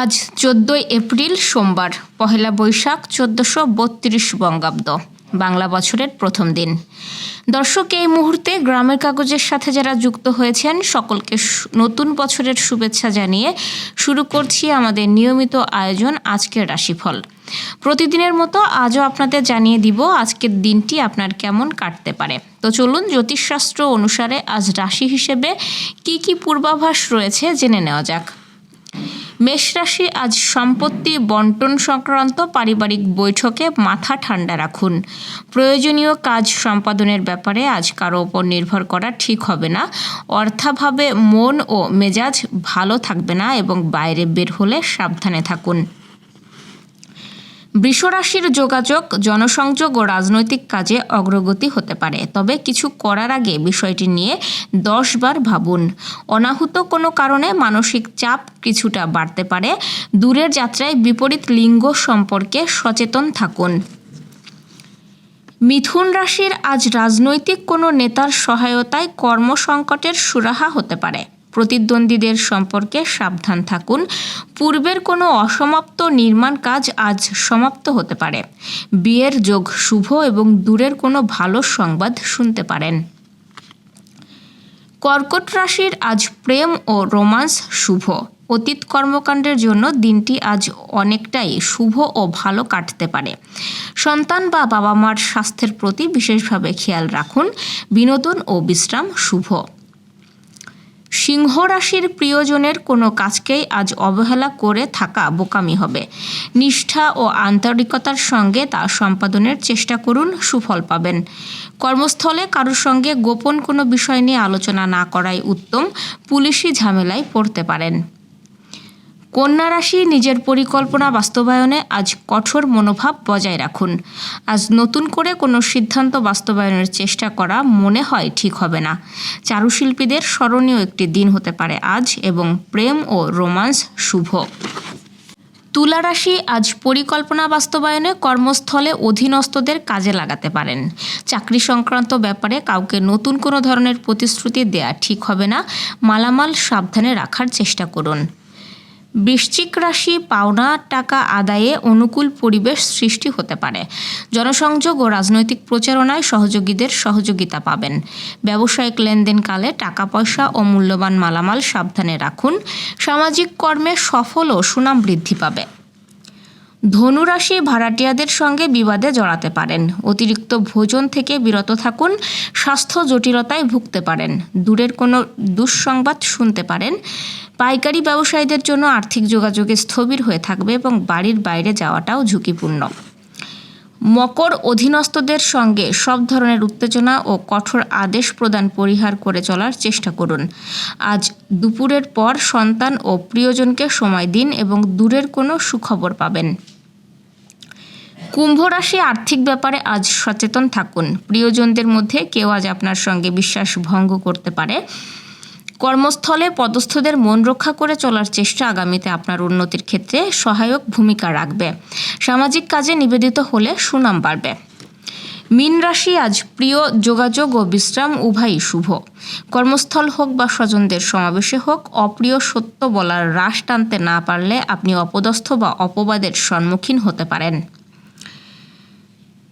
আজ চোদ্দোই এপ্রিল সোমবার, পহেলা বৈশাখ চোদ্দোশো বত্রিশ বঙ্গাব্দ, বাংলা বছরের প্রথম দিন। দর্শক, এই মুহূর্তে গ্রামের কাগজের সাথে যারা যুক্ত হয়েছেন, সকলকে নতুন বছরের শুভেচ্ছা জানিয়ে শুরু করছি আমাদের নিয়মিত আয়োজন আজকের রাশিফল। প্রতিদিনের মতো আজও আপনাদের জানিয়ে দিব আজকের দিনটি আপনার কেমন কাটতে পারে। তো চলুন জ্যোতিষশাস্ত্র অনুসারে আজ রাশি হিসেবে কি কি পূর্বাভাস রয়েছে জেনে নেওয়া যাক। মেষ রাশি আজ সম্পত্তি বন্টন সংক্রান্ত পারিবারিক বৈঠকে মাথা ঠান্ডা রাখুন। প্রয়োজনীয় কাজ সম্পাদনের ব্যাপারে আজ কারও ওপর নির্ভর করা ঠিক হবে না। অর্থাভাবে মন ও মেজাজ ভালো থাকবে না এবং বাইরে বের হলে সাবধানে থাকুন। বৃষরাশির যোগাযোগ, জনসংযোগ ও রাজনৈতিক কাজে অগ্রগতি হতে পারে। তবে কিছু করার আগে বিষয়টি নিয়ে দশবার ভাবুন। অনাহুত কোনো কারণে মানসিক চাপ কিছুটা বাড়তে পারে। দূরের যাত্রায় বিপরীত লিঙ্গ সম্পর্কে সচেতন থাকুন। মিথুন রাশির আজ রাজনৈতিক কোনো নেতার সহায়তায় কর্মসংকটের সুরাহা হতে পারে। প্রতিদ্বন্দ্বীদের সম্পর্কে সাবধান থাকুন। পূর্বের কোনো অসমাপ্ত নির্মাণ কাজ আজ সমাপ্ত হতে পারে। বিয়ের যোগ শুভ এবং দূরের কোনো ভালো সংবাদ শুনতে পারেন। কর্কট রাশির আজ প্রেম ও রোমান্স শুভ। অতীত কর্মকাণ্ডের জন্য দিনটি আজ অনেকটাই শুভ ও ভালো কাটতে পারে। সন্তান বা বাবা মার স্বাস্থ্যের প্রতি বিশেষভাবে খেয়াল রাখুন। বিনোদন ও বিশ্রাম শুভ। সিংহ রাশির প্রিয়জনের কোনো কাজকেই আজ অবহেলা করে থাকা বোকামি হবে। নিষ্ঠা ও আন্তরিকতার সঙ্গে তা সম্পাদনের চেষ্টা করুন, সুফল পাবেন। কর্মস্থলে কারোর সঙ্গে গোপন কোনো বিষয় নিয়ে আলোচনা না করাই উত্তম। পুলিশি ঝামেলায় পড়তে পারেন। কন্যা রাশি নিজের পরিকল্পনা বাস্তবায়নে আজ কঠোর মনোভাব বজায় রাখুন। আজ নতুন করে কোনো সিদ্ধান্ত বাস্তবায়নের চেষ্টা করা মনে হয় ঠিক হবে না। চারুশিল্পীদের স্মরণীয় একটি দিন হতে পারে আজ এবং প্রেম ও রোমান্স শুভ। তুলা রাশি আজ পরিকল্পনা বাস্তবায়নে কর্মস্থলে অধীনস্থদের কাজে লাগাতে পারেন। চাকরি সংক্রান্ত ব্যাপারে কাউকে নতুন কোনো ধরনের প্রতিশ্রুতি দেয়া ঠিক হবে না। মালামাল সাবধানে রাখার চেষ্টা করুন। বৃশ্চিক রাশি পাওনা টাকা আদায়ে অনুকূল পরিবেশ সৃষ্টি হতে পারে। জনসংযোগ ও রাজনৈতিক প্রচারণায় সহযোগীদের সহযোগিতা পাবেন। ব্যবসায়িক লেনদেনকালে টাকা পয়সা ও মূল্যবান মালামাল সাবধানে রাখুন। সামাজিক কর্মে সফল ও সুনাম বৃদ্ধি পাবে। ধনুরাশি ভাড়াটিয়াদের সঙ্গে বিবাদে জড়াতে পারেন। অতিরিক্ত ভোজন থেকে বিরত থাকুন, স্বাস্থ্য জটিলতায় ভুগতে পারেন। দূরের কোনো দুঃসংবাদ শুনতে পারেন। পাইকারি ব্যবসায়ীদের জন্য আর্থিক যোগাযোগে স্থবির হয়ে থাকবে এবং বাড়ির বাইরে যাওয়াটাও ঝুঁকিপূর্ণ। মকর অধীনস্থদের সঙ্গে সব ধরনের উত্তেজনা ও কঠোর আদেশ প্রদান পরিহার করে চলার চেষ্টা করুন। আজ দুপুরের পর সন্তান ও প্রিয়জনকে সময় দিন এবং দূরের কোনো সুখবর পাবেন। কুম্ভ রাশি আর্থিক ব্যাপারে আজ সচেতন থাকুন। প্রিয়জনদের মধ্যে কেউ আজ আপনার সঙ্গে বিশ্বাস ভঙ্গ করতে পারে। কর্মস্থলে পদস্থদের মন রক্ষা করে চলার চেষ্টা আগামীতে আপনার উন্নতির ক্ষেত্রে সহায়ক ভূমিকা রাখবে। সামাজিক কাজে নিবেদিত হলে সুনাম বাড়বে। মীন রাশি আজ প্রিয়, যোগাযোগ ও বিশ্রাম উভয়ই শুভ। কর্মস্থল হোক বা স্বজনদের সমাবেশে হোক, অপ্রিয় সত্য বলার রাশ টানতে না পারলে আপনি অপদস্থ বা অপবাদের সম্মুখীন হতে পারেন।